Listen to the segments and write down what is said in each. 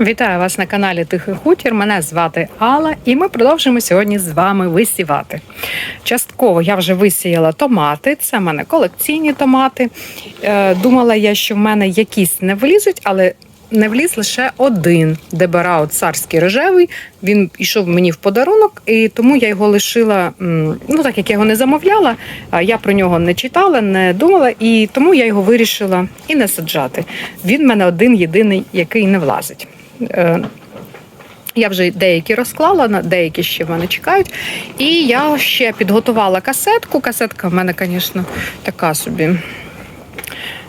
Вітаю вас на каналі Тихий Хутір. Мене звати Алла, і ми продовжуємо сьогодні з вами висівати. Частково я вже висіяла томати. Це в мене колекційні томати. Е, Думала я, що в мене якісь не влізуть, але не вліз лише один дебараут царський рожевий. Він йшов мені в подарунок, і тому я його лишила. Ну так як я його не замовляла, я про нього не читала, не думала, і тому я його вирішила і не саджати. Він в мене один єдиний, який не влазить. Е, Я вже деякі розклала, деякі ще в мене чекають. І я ще підготувала касетку. Касетка в мене, звісно, така собі.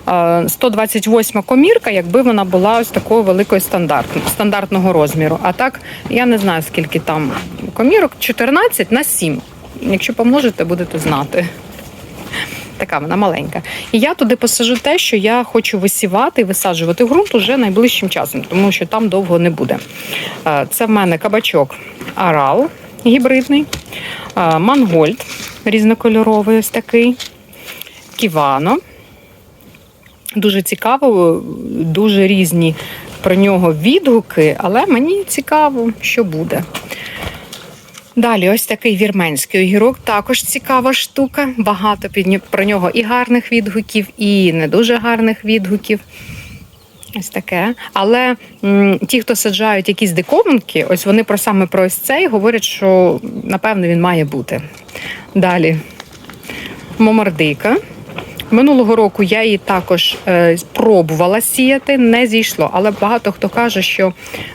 е, 128 комірка, якби вона була ось такою великою стандартно, стандартного розміру. А так, я не знаю, скільки там комірок, 14 на 7. Якщо помножите, будете знати. Така вона маленька. І я туди посажу те, що я хочу висівати і висаджувати ґрунт уже найближчим часом, тому що там довго не буде. Е, Це в мене кабачок Арал гібридний, е, Мангольд різнокольоровий, ось такий, Ківано. Дуже цікаво, дуже різні про нього відгуки, але мені цікаво, що буде. Далі, ось такий вірменський огірок, також цікава штука. Багато про нього і гарних відгуків, і не дуже гарних відгуків. Ось таке. Але м, ті, хто саджають якісь диковинки, ось вони про саме про ось цей говорять, що напевно він має бути. Далі момардика. Минулого року я її також е, пробувала сіяти, не зійшло. Але багато хто каже, що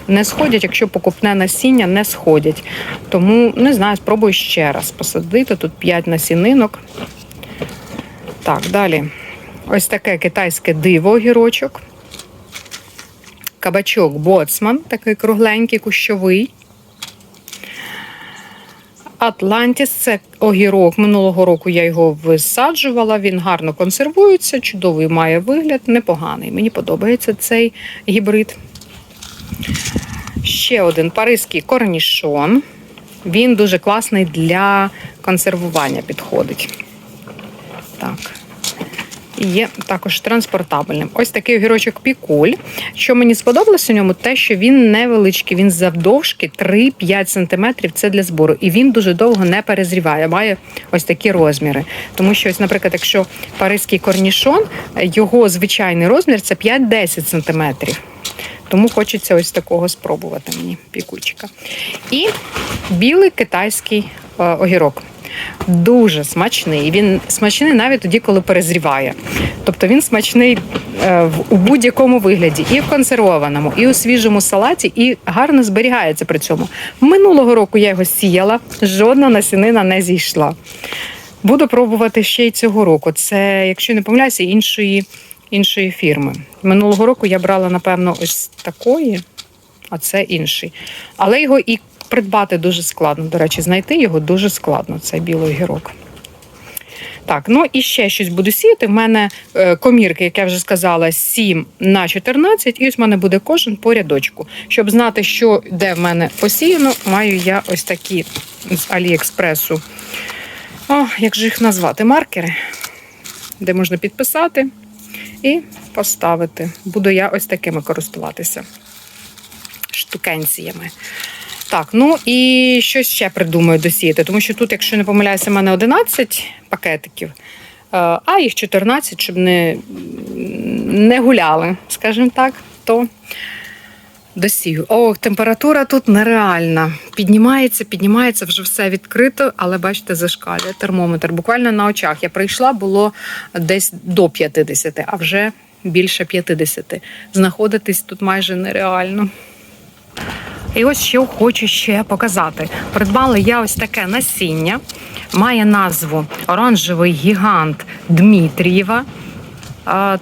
не сходять, якщо покупне насіння, не сходять. Тому не знаю, спробую ще раз посадити. Тут 5 насінинок. Так, далі. Ось таке китайське диво огірочок. Кабачок боцман, такий кругленький, кущовий. Атлантіс це огірок. Минулого року я його висаджувала. Він гарно консервується, чудовий має вигляд, непоганий. Мені подобається цей гібрид. Ще один паризький корнішон. Він дуже класний для консервування підходить. Так. І є також транспортабельним. Ось такий огірочок пікуль. Що мені сподобалося у ньому, те, що він невеличкий, він завдовжки 3-5 см це для збору. І він дуже довго не перезріває, має ось такі розміри. Тому що, ось, наприклад, якщо паризький корнішон, його звичайний розмір це 5-10 см. Тому хочеться ось такого спробувати мені пікульчика. І білий китайський е, огірок. Дуже смачний. Він смачний навіть тоді, коли перезріває. Тобто він смачний е, у будь-якому вигляді, і в консервованому, і у свіжому салаті, і гарно зберігається при цьому. Минулого року я його сіяла, жодна насінина не зійшла. Буду пробувати ще й цього року. Це, якщо не помиляюся, іншої, іншої фірми. Минулого року я брала, напевно, ось такої, а це інший. Але його і придбати дуже складно. До речі, знайти його дуже складно, цей білий огірок. Так, ну і ще щось буду сіяти. В мене е, комірки, як я вже сказала, 7 на 14, і ось в мене буде кожен по рядочку. Щоб знати, що де в мене посіяно, маю я ось такі з Аліекспресу. О, як же їх назвати? Маркери, де можна підписати і поставити. Буду я ось такими користуватися штукенціями. Так, ну і щось ще придумаю досіяти, тому що тут, якщо не помиляюся, в мене 11 пакетиків, е, а їх 14, щоб не, не гуляли, скажімо так, то досію. О, температура тут нереальна. Піднімається, піднімається, вже все відкрито, але бачите, зашкалює термометр. Буквально на очах я прийшла, було десь до 50, а вже більше 50. Знаходитись тут майже нереально. І ось що хочу ще показати. Придбала я ось таке насіння. Має назву оранжевий гігант Дмитрієва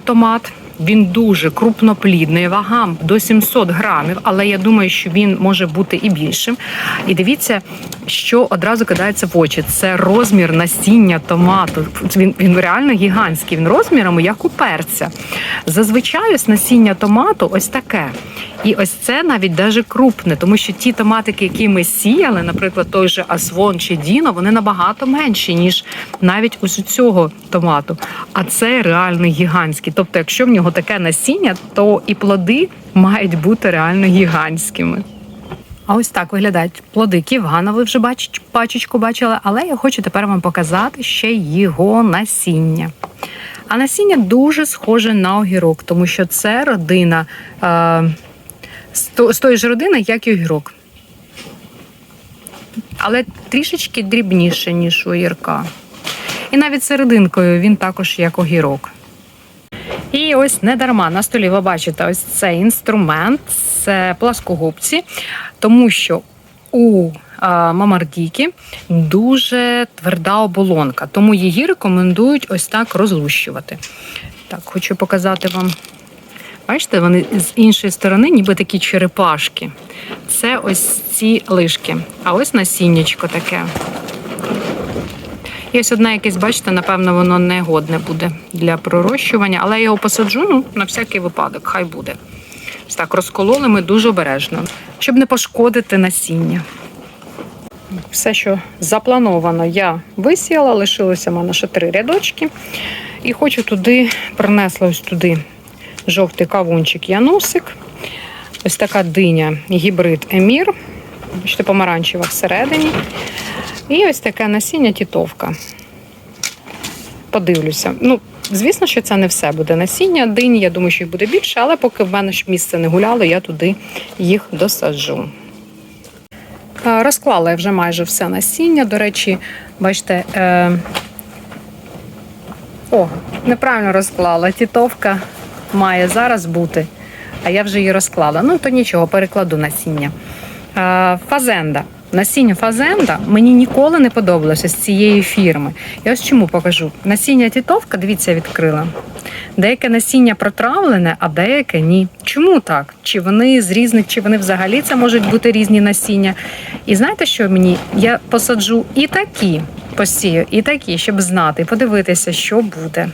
томат. Він дуже крупноплідний, вага до 700 грамів, але я думаю, що він може бути і більшим. І дивіться, що одразу кидається в очі. Це розмір насіння томату. Він, він реально гігантський. Він розмірами як у перця. Зазвичай ось насіння томату ось таке. І ось це навіть даже крупне, тому що ті томатики, які ми сіяли, наприклад, той же Асвон чи Діно, вони набагато менші, ніж навіть ось у цього томату. А це реально гігантський. Тобто, якщо в нього таке насіння, то і плоди мають бути реально гігантськими. А ось так виглядають плоди ківгана. Ви вже бач, пачечку бачили, але я хочу тепер вам показати ще його насіння. А насіння дуже схоже на огірок, тому що це родина е, з то- з тої ж родини, як і огірок. Але трішечки дрібніше, ніж у огірка. І навіть серединкою він також як огірок. І ось не дарма на столі ви бачите ось цей інструмент, це пласкогубці, тому що у мамардіки дуже тверда оболонка, тому її рекомендують ось так розлущувати. Так, хочу показати вам. Бачите, вони з іншої сторони, ніби такі черепашки. Це ось ці лишки. А ось насіннячко таке. І ось одне якесь, бачите, напевно, воно не годне буде для пророщування, але я його посаджу, ну, на всякий випадок, хай буде. Ось так розкололи ми дуже обережно, щоб не пошкодити насіння. Все, що заплановано, я висіяла, лишилося в мене ще три рядочки. І хочу туди, принесла ось туди жовтий кавунчик Янусик. Ось така диня гібрид Емір. Бачите, помаранчева всередині. І ось таке насіння тітовка. Подивлюся. Ну, звісно, що це не все буде насіння. Дині, я думаю, що їх буде більше, але поки в мене ж місце не гуляло, я туди їх досаджу. Е, Розклала я вже майже все насіння. До речі, бачите, е... о, неправильно розклала. Тітовка має зараз бути, а я вже її розклала. Ну, то нічого, перекладу насіння. Фазенда. Насіння фазенда мені ніколи не подобалося з цієї фірми. Я ось чому покажу. Насіння тітовка, дивіться, відкрила. Деяке насіння протравлене, а деяке ні. Чому так? Чи вони з різних, чи вони взагалі це можуть бути різні насіння? І знаєте, що мені? Я посаджу і такі, посію, і такі, щоб знати, подивитися, що буде.